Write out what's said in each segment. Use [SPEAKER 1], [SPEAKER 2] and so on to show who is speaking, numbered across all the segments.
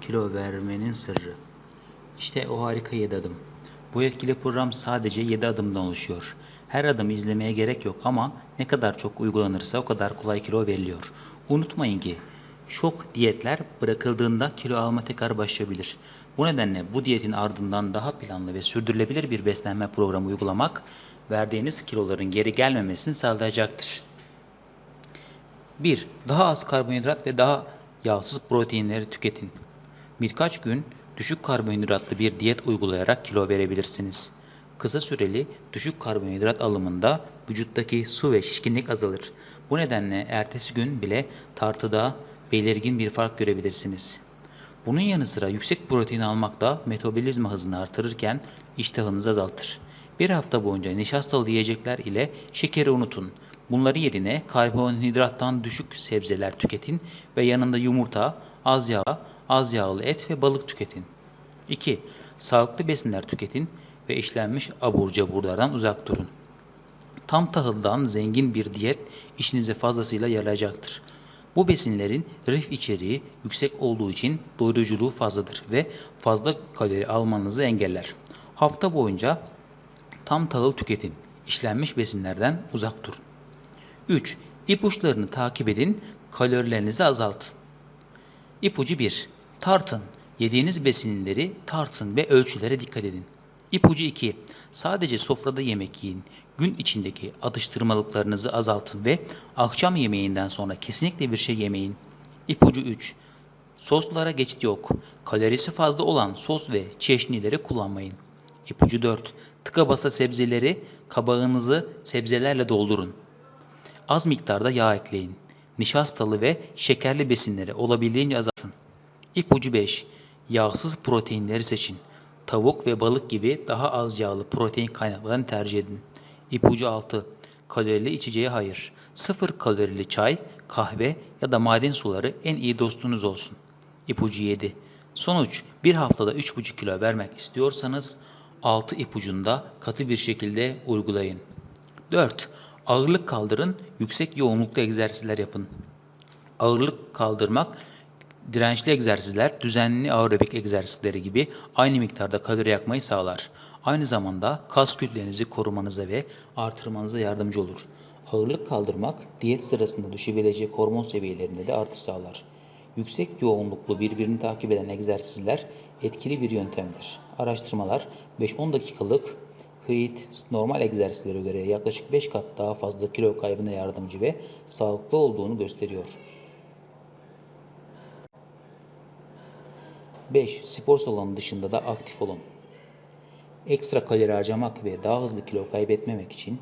[SPEAKER 1] Kilo vermenin sırrı. İşte o harika 7 adım. Bu etkili program sadece 7 adımdan oluşuyor. Her adım izlemeye gerek yok ama ne kadar çok uygulanırsa o kadar kolay kilo veriliyor. Unutmayın ki şok diyetler bırakıldığında kilo alma tekrar başlayabilir. Bu nedenle bu diyetin ardından daha planlı ve sürdürülebilir bir beslenme programı uygulamak verdiğiniz kiloların geri gelmemesini sağlayacaktır. 1. Daha az karbonhidrat ve daha yağsız proteinleri tüketin. Birkaç gün düşük karbonhidratlı bir diyet uygulayarak kilo verebilirsiniz. Kısa süreli düşük karbonhidrat alımında vücuttaki su ve şişkinlik azalır. Bu nedenle ertesi gün bile tartıda belirgin bir fark görebilirsiniz. Bunun yanı sıra yüksek protein almak da metabolizma hızını artırırken iştahınızı azaltır. Bir hafta boyunca nişastalı yiyecekler ile şekeri unutun. Bunları yerine karbonhidrattan düşük sebzeler tüketin ve yanında yumurta, az yağ, az yağlı et ve balık tüketin. 2. Sağlıklı besinler tüketin ve işlenmiş abur caburlardan uzak durun. Tam tahıldan zengin bir diyet işinize fazlasıyla yarayacaktır. Bu besinlerin rif içeriği yüksek olduğu için doyuruculuğu fazladır ve fazla kalori almanızı engeller. Hafta boyunca tam tahıl tüketin. İşlenmiş besinlerden uzak durun. 3. İpuçlarını takip edin, kalorilerinizi azaltın. İpucu 1. Tartın. Yediğiniz besinleri tartın ve ölçülere dikkat edin. İpucu 2. Sadece sofrada yemek yiyin. Gün içindeki atıştırmalıklarınızı azaltın ve akşam yemeğinden sonra kesinlikle bir şey yemeyin. İpucu 3. Soslara geçit yok. Kalorisi fazla olan sos ve çeşnileri kullanmayın. İpucu 4. Tıka basa sebzeleri kabağınızı sebzelerle doldurun. Az miktarda yağ ekleyin. Nişastalı ve şekerli besinleri olabildiğince azaltın. İpucu 5. Yağsız proteinleri seçin. Tavuk ve balık gibi daha az yağlı protein kaynaklarını tercih edin. İpucu 6. Kalorili içeceğe hayır. Sıfır kalorili çay, kahve ya da maden suları en iyi dostunuz olsun. İpucu 7. Sonuç bir haftada 3,5 kilo vermek istiyorsanız 6 ipucunda katı bir şekilde uygulayın. 4. Ağırlık kaldırın, yüksek yoğunluklu egzersizler yapın. Ağırlık kaldırmak, dirençli egzersizler, düzenli aerobik egzersizleri gibi aynı miktarda kalori yakmayı sağlar. Aynı zamanda kas kütlenizi korumanıza ve artırmanıza yardımcı olur. Ağırlık kaldırmak, diyet sırasında düşebilecek hormon seviyelerinde de artış sağlar. Yüksek yoğunluklu birbirini takip eden egzersizler etkili bir yöntemdir. Araştırmalar 5-10 dakikalık HIIT normal egzersizlere göre yaklaşık 5 kat daha fazla kilo kaybına yardımcı ve sağlıklı olduğunu gösteriyor. 5. Spor salonu dışında da aktif olun. Ekstra kalori harcamak ve daha hızlı kilo kaybetmemek için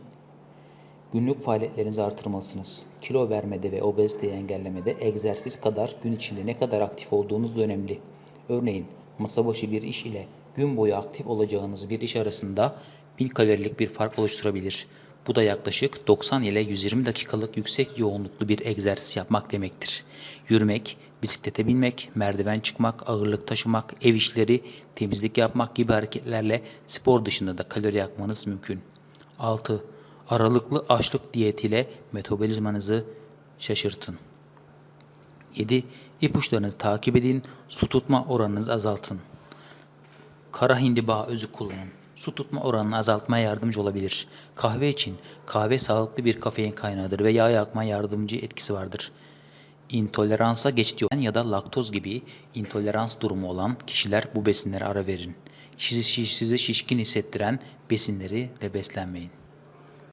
[SPEAKER 1] günlük faaliyetlerinizi artırmalısınız. Kilo vermede ve obeziteyi engellemede egzersiz kadar gün içinde ne kadar aktif olduğunuz da önemli. Örneğin masa başı bir iş ile gün boyu aktif olacağınız bir iş arasında 1000 kalorilik bir fark oluşturabilir. Bu da yaklaşık 90 ile 120 dakikalık yüksek yoğunluklu bir egzersiz yapmak demektir. Yürümek, bisiklete binmek, merdiven çıkmak, ağırlık taşımak, ev işleri, temizlik yapmak gibi hareketlerle spor dışında da kalori yakmanız mümkün. 6. Aralıklı açlık diyetiyle metabolizmanızı şaşırtın. 7. İpuçlarınızı takip edin, su tutma oranınızı azaltın. Kara hindiba özü kullanın. Su tutma oranını azaltmaya yardımcı olabilir. Kahve için kahve sağlıklı bir kafein kaynağıdır ve yağ yakma yardımcı etkisi vardır. İntoleransa geçtiği ya da laktoz gibi intolerans durumu olan kişiler bu besinlere ara verin. Sizi, sizi şişkin hissettiren besinleri ve beslenmeyin.